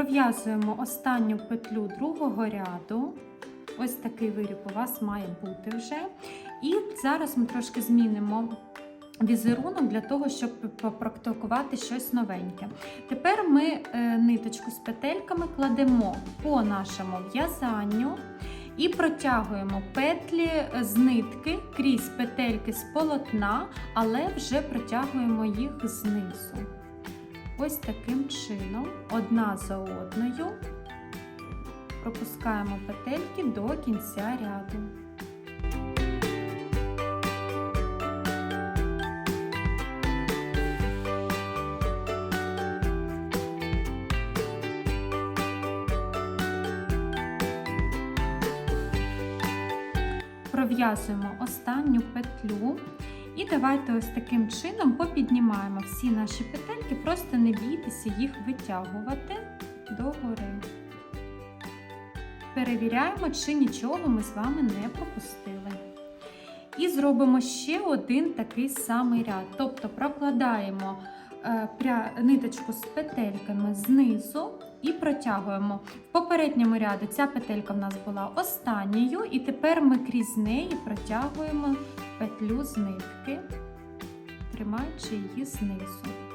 Пров'язуємо останню петлю другого ряду. Ось такий виріб у вас має бути вже. І зараз ми трошки змінимо візерунок для того, щоб попрактикувати щось новеньке. Тепер ми е, ниточку з петельками кладемо по нашому в'язанню і протягуємо петлі з нитки крізь петельки з полотна, але вже протягуємо їх знизу. Ось таким чином, одна за одною, пропускаємо петельки до кінця ряду. Пров'язуємо останню петлю. І давайте ось таким чином попіднімаємо всі наші петельки, просто не бійтеся їх витягувати догори. Перевіряємо, чи нічого ми з вами не пропустили. І зробимо ще один такий самий ряд. Тобто прокладаємо е, ниточку з петельками знизу і протягуємо. В попередньому ряду ця петелька в нас була останньою, і тепер ми крізь неї протягуємо петлю з нитки, тримаючи її знизу.